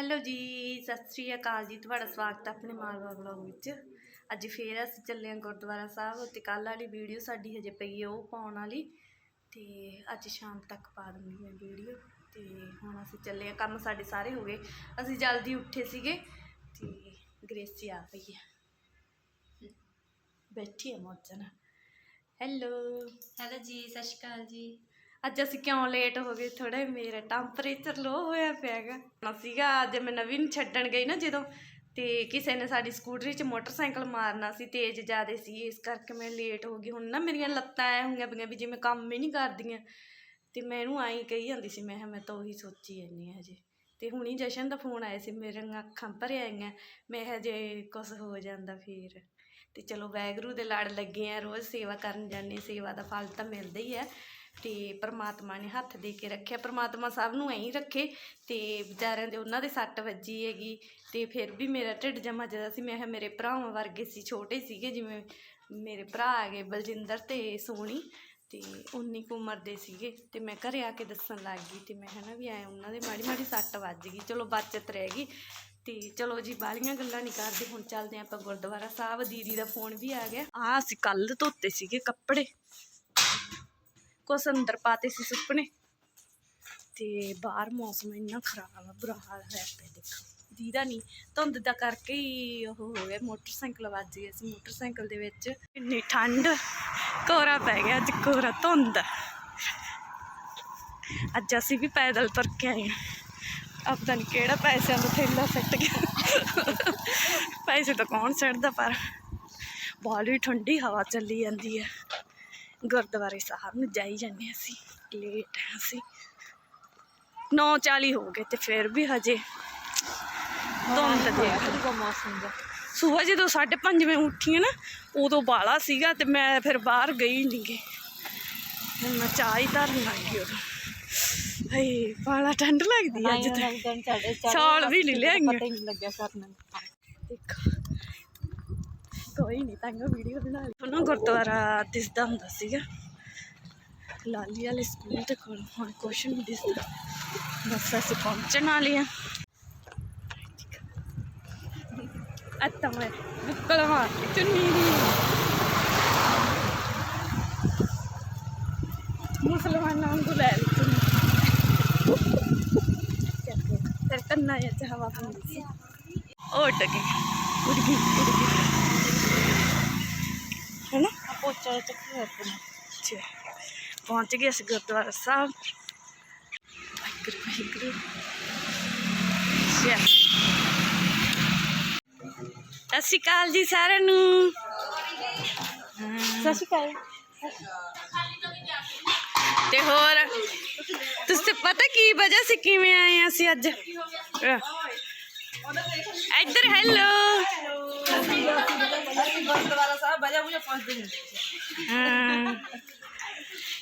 Hello ਜੀ, ਸਤਿ ਸ੍ਰੀ ਅਕਾਲ ਜੀ, ਤੁਹਾਡਾ ਸਵਾਗਤ ਹੈ ਆਪਣੇ ਮਾਲਵਾ ਵਲੌਗ ਵਿੱਚ। ਅੱਜ ਫੇਰ ਅਸੀਂ ਚੱਲੇ ਹਾਂ ਗੁਰਦੁਆਰਾ ਸਾਹਿਬ ਤੇ ਕੱਲ ਵਾਲੀ ਵੀਡੀਓ ਸਾਡੀ ਹਜੇ ਪਈ ਹੈ ਉਹ ਪਾਉਣ ਵਾਲੀ ਤੇ ਅੱਜ ਸ਼ਾਮ ਤੱਕ ਪਾ ਦੂੰਗੀ ਮੈਂ ਵੀਡੀਓ ਤੇ ਹੁਣ ਅਸੀਂ ਚੱਲੇ ਹਾਂ, ਕੰਮ ਸਾਡੇ ਸਾਰੇ ਹੋ ਗਏ। ਅਸੀਂ ਜਲਦੀ ਉੱਠੇ ਸੀਗੇ ਤੇ ਗ੍ਰੇਸੀ ਆ ਪਈ ਹੈ। ਬੈਠੀ ਹੈ ਮੌਜਨ ਹੈਲੋ। ਹੈਲੋ ਜੀ, ਸਤਿ ਸ਼੍ਰੀ ਅਕਾਲ ਜੀ। ਅੱਜ ਅਸੀਂ ਕਿਉਂ ਲੇਟ ਹੋ ਗਏ? ਥੋੜਾ ਮੇਰਾ ਟੈਂਪਰੇਚਰ ਲੋ ਹੋਇਆ ਪਿਆਗਾ ਸੀਗਾ, ਅੱਜ ਮੈਂ ਨਵੀਂ ਛੱਡਣ ਗਈ ਨਾ ਜਦੋਂ, ਤੇ ਕਿਸੇ ਨੇ ਸਾਡੀ ਸਕੂਟਰੀ 'ਚ ਮੋਟਰਸਾਈਕਲ ਮਾਰਨਾ ਸੀ, ਤੇਜ਼ ਜ਼ਿਆਦੇ ਸੀ, ਇਸ ਕਰਕੇ ਮੈਂ ਲੇਟ ਹੋ ਗਈ। ਹੁਣ ਨਾ ਮੇਰੀਆਂ ਲੱਤਾਂ ਐ ਹੋਈਆਂ ਪਈਆਂ ਵੀ ਜਿਵੇਂ ਕੰਮ ਹੀ ਨਹੀਂ ਕਰਦੀਆਂ। ਤੇ ਮੈਂ ਇਹਨੂੰ ਆਈ ਕਹੀ ਜਾਂਦੀ ਸੀ, ਮੈਂ ਕਿਹਾ ਮੈਂ ਤਾਂ ਉਹੀ ਸੋਚੀ ਜਾਂਦੀ ਹਾਂ ਹਜੇ। ਤੇ ਹੁਣੀ ਜਸ਼ਨ ਦਾ ਫੋਨ ਆਇਆ ਸੀ, ਮੇਰੀਆਂ ਅੱਖਾਂ ਭਰ ਆਈਆਂ ਮੈਂ ਕਿਹਾ ਜੇ ਕੁਝ ਹੋ ਜਾਂਦਾ ਫੇਰ। ਤੇ ਚਲੋ ਵੈਗਰੂ ਦੇ ਲੜ ਲੱਗੇ ਆ, ਰੋਜ਼ ਸੇਵਾ ਕਰਨ ਜਾਂਦੇ ਸੇਵਾ ਦਾ ਫਲ ਤਾਂ ਮਿਲਦਾ ਹੀ ਹੈ। ਤੇ ਪ੍ਰਮਾਤਮਾ ਨੇ ਹੱਥ ਦੇ ਕੇ ਰੱਖਿਆ। ਪ੍ਰਮਾਤਮਾ ਸਭ ਨੂੰ ਐਂ ਹੀ ਰੱਖੇ ਤੇ ਵਿਚਾਰਿਆਂ ਦੇ ਉਹਨਾਂ ਦੇ ਸੱਟ ਵੱਜੀ ਹੈਗੀ ਤੇ ਫਿਰ ਵੀ ਮੇਰਾ ਢਿੱਡ ਜਮਾ ਜਿਹਾ ਸੀ। ਮੈਂ ਕਿਹਾ ਮੇਰੇ ਭਰਾਵਾਂ ਵਰਗੇ ਸੀ, ਛੋਟੇ ਸੀਗੇ ਜਿਵੇਂ ਮੇਰੇ ਭਰਾ ਹੈਗੇ ਬਲਜਿੰਦਰ ਤੇ ਸੋਣੀ ਤੇ ਉਨੀ ਕੁ ਉਮਰ ਦੇ ਸੀਗੇ ਤੇ ਮੈਂ ਘਰੇ ਆ ਕੇ ਦੱਸਣ ਲੱਗ ਗਈ ਤੇ ਮੈਂ ਹਨਾ ਵੀ ਐ ਉਹਨਾਂ ਦੇ ਮਾੜੀ ਮਾੜੀ ਸੱਟ ਵੱਜ ਗਈ। ਚਲੋ ਬਚਤ ਰਹਿ ਗਈ ਤੇ ਚਲੋ ਜੀ ਬਾਲੀਆਂ ਗੱਲਾਂ ਨਹੀਂ ਕਰਦੇ, ਹੁਣ ਚੱਲਦੇ ਆਪਾਂ ਗੁਰਦੁਆਰਾ ਸਾਹਿਬ। ਦੀਦੀ ਦਾ ਫੋਨ ਵੀ ਆ ਗਿਆ। ਆ ਅਸੀਂ ਕੱਲ ਧੋਤੇ ਸੀਗੇ ਕੱਪੜੇ। ਕੁਛ ਅੰਦਰ ਪਾਤੇ ਸੀ ਸੁੱਕਣੇ। ਤੇ ਬਾਹਰ ਮੌਸਮ ਇੰਨਾ ਖਰਾਬ ਆ, ਬੁਰਾ ਹਾਲ ਹੋਇਆ ਪਿਆ ਦੇਖੋ। ਦੀਦਾ ਨਹੀਂ ਧੁੰਦ ਦਾ ਕਰਕੇ ਹੀ ਉਹ ਹੋ ਗਿਆ, ਮੋਟਰਸਾਈਕਲ ਵੱਜ ਗਿਆ ਸੀ। ਮੋਟਰਸਾਈਕਲ ਦੇ ਵਿੱਚ ਇੰਨੀ ਠੰਡ ਕੋਰਾ ਪੈ ਗਿਆ, ਅੱਜ ਕੋਰਾ ਧੁੰਦ। ਅੱਜ ਅਸੀਂ ਵੀ ਪੈਦਲ ਤੁਰ ਕੇ ਆਏ ਹਾਂ। ਪਤਾ ਨਹੀਂ ਕਿਹੜਾ ਪੈਸਿਆਂ ਦਾ ਥੈਲਾ ਸੱਟ ਗਿਆ। ਪੈਸੇ ਤਾਂ ਕੌਣ ਸੱਟਦਾ ਪਰ ਬਾਲੀ ਠੰਡੀ ਹਵਾ ਚੱਲੀ ਜਾਂਦੀ ਹੈ। ਗੁਰਦੁਆਰੇ ਸਾਹਿਬ ਨੂੰ ਜਾਈ ਜਾਂਦੇ ਅਸੀਂ ਲੇਟ ਹਾਂ ਅਸੀਂ। 9:40 ਹੋ ਗਏ ਤੇ ਫਿਰ ਵੀ ਹਜੇ ਧੁੰਦ ਦੇਖ। ਮੌਸਮ ਦਾ। ਸੁਬਹ ਜਦੋਂ 5:30 ਵਜੇ ਉੱਠੀ ਹਾਂ ਨਾ ਉਦੋਂ ਬਾਲਾ ਸੀਗਾ ਤੇ ਮੈਂ ਫਿਰ ਬਾਹਰ ਗਈ ਨਹੀਂ ਗੀ। ਹੁਣ ਮੈਂ ਚਾਹ ਹੀ ਧਰਨ ਲੱਗ ਗਈ ਉਦੋਂ। ਹਏ ਬਾਲਾ ਠੰਡ ਲੱਗਦੀ ਆ ਅੱਜ ਤੇ। ਸ਼ਾਲ ਵੀ ਨਹੀਂ ਲਿਆਈਆਂ। ਪਤਾ ਹੀ ਨਹੀਂ ਲੱਗਿਆ ਕਰਨ ਦੇਖੋ। ਕੋਈ ਨਹੀਂ ਤਾਂ ਵੀਡੀਓ ਬਣਾ ਲਈ। ਉਹਨਾਂ ਗੁਰਦੁਆਰਾ ਦਿਸਦਾ ਹੁੰਦਾ ਸੀਗਾ। ਲਾਲੀ ਵਾਲੇ ਸਕੂਲ ਤੇ ਕੋਲ ਹੁਣ ਕੁਛ ਨਹੀਂ ਦਿਸਦਾ। ਬਸ ਅਸੀਂ ਪਹੁੰਚਣ ਵਾਲੇ ਆ ਅੱਤਾ ਮੈਂ ਬੁੱਕਲ ਮਾਰ ਚੁੰਨੀ ਦੀ। ਮੁਸਲਮਾਨਾਂ ਨੂੰ ਲੈ ਲਈ ਚੁੰਨੀ। ਤੇਰੇ ਕੰਨਾਂ ਵਿੱਚ ਹਵਾ ਪੈਂਦੀ ਸੀ। ਉੱਡ ਗਈ ਉੱਡ ਗਈ ਉੱਡ ਗਈ ਹੈ ਨਾ ਪੋਚਾ ਚੱਕੀ ਹੋਇਆ ਤੂੰ ਅੱਛਾ ਪਹੁੰਚ ਗਏ ਅਸੀਂ ਗੁਰਦੁਆਰਾ ਸਾਹਿਬ। ਵਾਹਿਗੁਰੂ ਵਾਹਿਗੁਰੂ। ਸਤਿ ਸ਼੍ਰੀ ਅਕਾਲ ਜੀ ਸਾਰਿਆਂ ਨੂੰ। ਸਤਿ ਸ਼੍ਰੀ ਅਕਾਲ। ਤੇ ਹੋਰ? ਤੁਸੀਂ ਪਤਾ ਕੀ ਵਜ੍ਹਾ ਸੀ ਕਿਵੇਂ ਆਏ ਅਸੀਂ ਅੱਜ? ਇੱਧਰ ਹੈਲੋ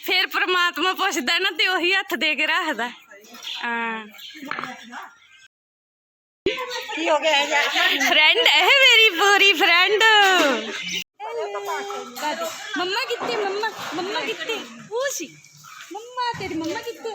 ਫਿਰ ਪ੍ਰਮਾਤਮਾ ਪੁੱਛਦਾ ਨਾ ਤੇ ਉਹੀ ਹੱਥ ਦੇ ਕੇ ਰੱਖਦਾ ਹਾਂ ਕੀ ਹੋ ਗਿਆ ਯਾਰ ਫਰੈਂਡ ਹੈ ਮੇਰੀ ਪੂਰੀ ਫਰੈਂਡ ਮੰਮਾ ਕਿੱਥੇ ਮੰਮਾ ਮੰਮਾ ਕਿੱਥੇ ਉਹ ਸੀ ਮੰਮਾ ਤੇਰੀ ਮੰਮਾ ਕਿੱਥੇ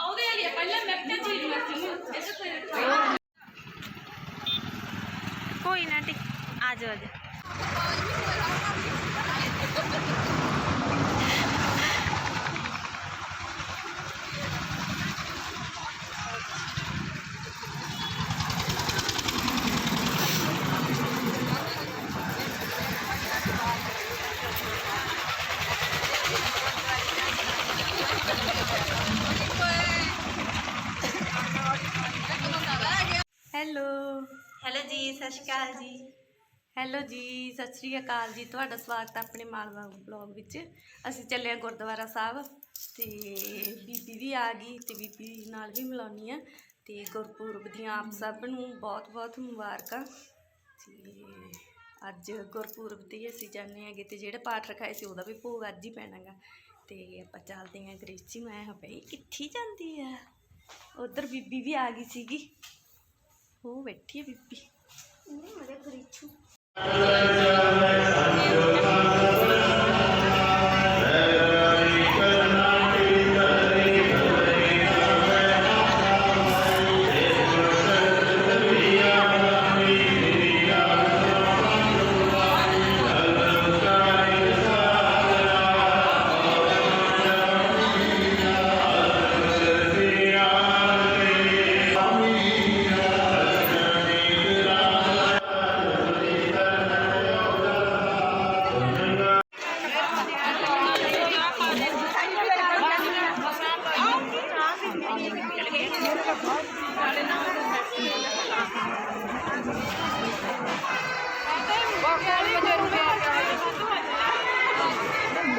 ਉਹਦੇ ਲਈ ਪਹਿਲਾਂ ਮੈਂ ਤੇ ਚੀਜ਼ ਲੱਗੀ ਕੋਈ ਨਾ ਟੀ ਆ ਜਾਓ ਆ ਜਾਓ ਹੈਲੋ। ਹੈਲੋ ਜੀ ਸਤਿ ਸ਼੍ਰੀ ਅਕਾਲ ਜੀ। ਹੈਲੋ ਜੀ ਸਤਿ ਸ੍ਰੀ ਅਕਾਲ ਜੀ। ਤੁਹਾਡਾ ਸਵਾਗਤ ਹੈ ਆਪਣੇ ਮਾਲਵਾ ਬਲੌਗ ਵਿੱਚ। ਅਸੀਂ ਚੱਲੇ ਹਾਂ ਗੁਰਦੁਆਰਾ ਸਾਹਿਬ ਤੇ ਬੀਬੀ ਵੀ ਆ ਗਈ ਤੇ ਬੀਬੀ ਨਾਲ ਵੀ ਮਿਲਾਉਣੀ ਆ। ਤੇ ਗੁਰਪੁਰਬ ਦੀਆਂ ਆਪ ਸਭ ਨੂੰ ਬਹੁਤ ਬਹੁਤ ਮੁਬਾਰਕਾਂ। ਤੇ ਅੱਜ ਗੁਰਪੁਰਬ ਤੇ ਅਸੀਂ ਜਾਂਦੇ ਹੈਗੇ ਤੇ ਜਿਹੜੇ ਪਾਠ ਰਖਾਏ ਸੀ ਉਹਦਾ ਵੀ ਭੋਗ ਅੱਜ ਹੀ ਪੈਣਾਗਾ। ਤੇ ਆਪਾਂ ਚੱਲਦੇ ਹਾਂ ਗ੍ਰੇਚੀ ਮੈਂ ਹਾਂ ਬਈ ਕਿੱਥੇ ਜਾਂਦੀ ਆ? ਉਧਰ ਬੀਬੀ ਵੀ ਆ ਗਈ ਸੀਗੀ। ਉਹ ਬੈਠੀ ਹੈ ਬੀਬੀ। ਉਹ ਮੇਰੇ ਗ੍ਰੇਚੂ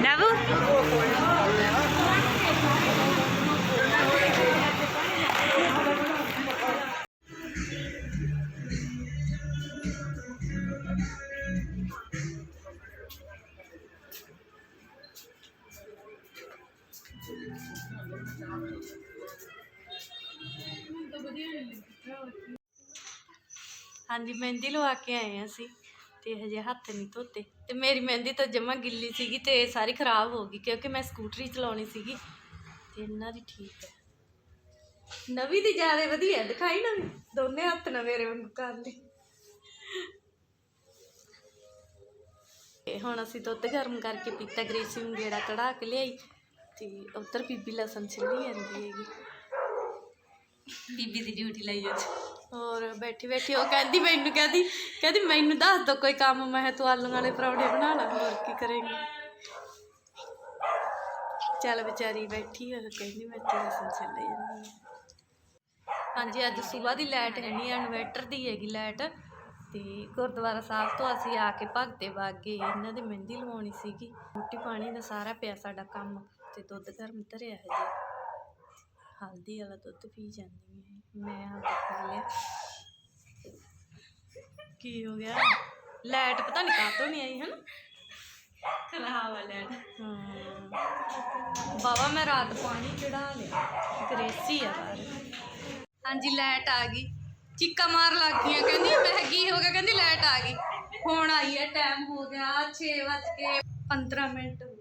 ਨਵੂ? ਹਾਂਜੀ ਮਹਿੰਦੀ ਲਵਾ ਕੇ ਆਏ ਹਾਂ ਅਸੀਂ। ਤੇ ਹਜੇ ਹੱਥ ਨਹੀਂ ਧੋਤੇ। ਤੇ ਮੇਰੀ ਮਹਿੰਦੀ ਤਾਂ ਜਮਾ ਗਿੱਲੀ ਸੀਗੀ ਤੇ ਸਾਰੀ ਖਰਾਬ ਹੋ ਗਈ ਕਿਉਂਕਿ ਮੈਂ ਸਕੂਟਰੀ ਚਲਾਉਣੀ ਸੀਗੀ। ਤੇ ਇਹਨਾਂ ਦੀ ਠੀਕ ਹੈ। ਨਵੀਂ ਦੀ ਜ਼ਿਆਦਾ ਵਧੀਆ, ਦਿਖਾਈ ਨਾ ਦੋਨੇ ਹੱਥ ਨਾਲ ਮੇਰੇ ਵਾਂਗੂ ਕਰ ਲਈ। ਤੇ ਹੁਣ ਅਸੀਂ ਦੁੱਧ ਗਰਮ ਕਰਕੇ ਪੀਤਾ, ਗ੍ਰੇਸੀ ਨੂੰ ਗੇੜਾ ਕਢਾ ਕੇ ਲਿਆਈ। ਤੇ ਉੱਧਰ ਬੀਬੀ ਲਸਣ ਛਿੱਲੀ ਜਾਂਦੀ ਹੈਗੀ। ਬੀਬੀ ਦੀ ਡਿਊਟੀ ਲਈ ਅੱਜ ਹੋਰ ਬੈਠੀ ਬੈਠੀ ਉਹ ਕਹਿੰਦੀ ਮੈਨੂੰ ਕਹਿੰਦੀ ਕਹਿੰਦੀ ਮੈਨੂੰ ਦੱਸ ਦੋ ਕੋਈ ਕੰਮ, ਮੈਂ ਕਿਹਾ ਤੂੰ ਆਲੂ ਵਾਲੇ ਪਰੌਂਠੇ ਬਣਾ ਲਾ, ਹੋਰ ਕੀ ਕਰੇਂਗੀ? ਚੱਲ ਵਿਚਾਰੀ ਬੈਠੀ ਉਹ ਕਹਿੰਦੀ ਮੈਂ ਤੇਰੇ ਸੰਗ ਚੱਲੇ ਜਾਂਦੀ ਹਾਂ। ਹਾਂਜੀ, ਅੱਜ ਸਵੇਰ ਦੀ ਲਾਈਟ ਹੈ ਨਹੀਂ ਇਨਵਰਟਰ ਦੀ ਹੈਗੀ ਲਾਈਟ, ਤੇ ਗੁਰਦੁਆਰਾ ਸਾਹਿਬ ਤੋਂ ਅਸੀਂ ਆ ਕੇ ਭਗਤੇ ਬਾਗੇ ਇਹਨਾਂ ਦੀ ਮਹਿੰਦੀ ਲਵਾਉਣੀ ਸੀਗੀ। ਰੋਟੀ ਪਾਣੀ ਦਾ ਸਾਰਾ ਪਿਆ ਸਾਡਾ ਕੰਮ, ਤੇ ਦੁੱਧ ਗਰਮ ਧਰਿਆ ਹੈ ਜੀ ਹਲਦੀ ਵਾਲਾ ਦੁੱਧ ਪੀ ਜਾਂਦੀ ਹੈ। ਮੈਂ ਆ ਪੀ ਲਿਆ। ਕੀ ਹੋ ਗਿਆ? ਲਾਈਟ ਪਤਾ ਨਹੀਂ ਕਾਹਤੋਂ ਨਹੀਂ ਆਈ ਹਨ? ਖਰਾਬ ਵਾਲੇ ਹਾਂ। ਬਾਬਾ ਮੈਂ ਰਾਤ ਪਾਣੀ ਚੜਾ ਲਿਆ। ਗ੍ਰੇਸੀ ਆ ਬਾਹਰ। ਹਾਂਜੀ ਲਾਈਟ ਆ ਗਈ। ਚੀਕਾ ਮਾਰ ਲੱਗ ਗਈਆਂ। ਕਹਿੰਦੀ ਮੈਂ ਕੀ ਹੋ ਗਿਆ। ਕਹਿੰਦੀ ਲਾਈਟ ਆ ਗਈ। ਹੁਣ ਆਈ ਹੈ ਟਾਈਮ ਹੋ ਗਿਆ 6 ਵੱਜ ਕੇ 15 ਮਿੰਟ।